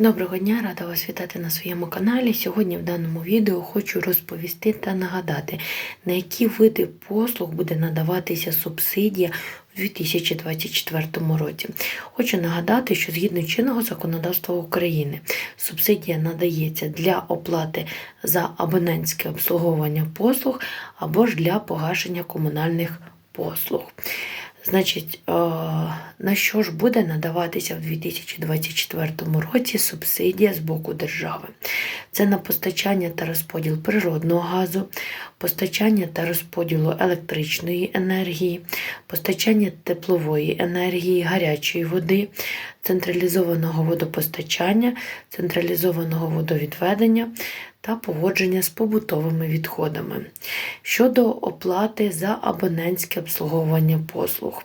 Доброго дня, рада вас вітати на своєму каналі. Сьогодні в даному відео хочу розповісти та нагадати, на які види послуг буде надаватися субсидія у 2024 році. Хочу нагадати, що згідно чинного законодавства України субсидія надається для оплати за абонентське обслуговування послуг або ж для погашення комунальних послуг. Значить, е, на що ж буде надаватися в 2024 році субсидія з боку держави? Це на постачання та розподіл природного газу, постачання та розподілу електричної енергії, постачання теплової енергії, гарячої води, централізованого водопостачання, централізованого водовідведення та поводження з побутовими відходами. Щодо оплати за абонентське обслуговування послуг.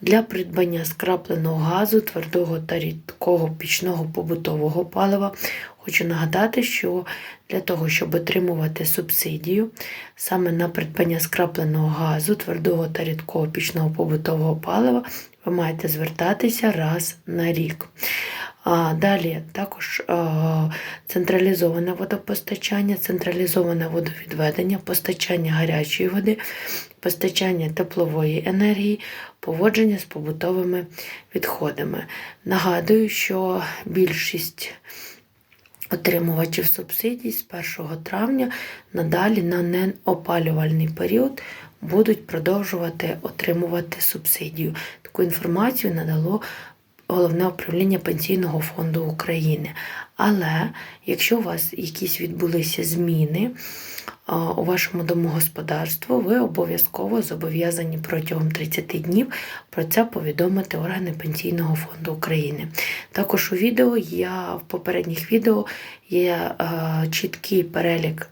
Для придбання скрапленого газу, твердого та рідкого пічного побутового палива Хочу нагадати, що для того, щоб отримувати субсидію саме на придбання скрапленого газу, твердого та рідкого пічного побутового палива, ви маєте звертатися раз на рік. Далі також централізоване водопостачання, централізоване водовідведення, постачання гарячої води, постачання теплової енергії, поводження з побутовими відходами. Нагадую, що більшість отримувачів субсидій з 1 травня надалі на неопалювальний період будуть продовжувати отримувати субсидію. Таку інформацію надало Головне управління Пенсійного фонду України. Але якщо у вас якісь відбулися зміни у вашому домогосподарстві, ви обов'язково зобов'язані протягом 30 днів про це повідомити органи Пенсійного фонду України. Також у відео я в попередніх відео є чіткий перелік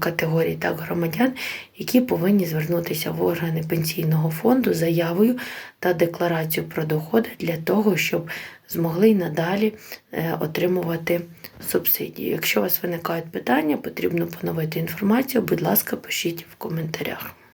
категорій так, громадян, які повинні звернутися в органи пенсійного фонду заявою та декларацією про доходи для того, щоб змогли й надалі е, отримувати субсидії. Якщо у вас виникають питання, потрібно поновити інформацію, будь ласка, пишіть в коментарях.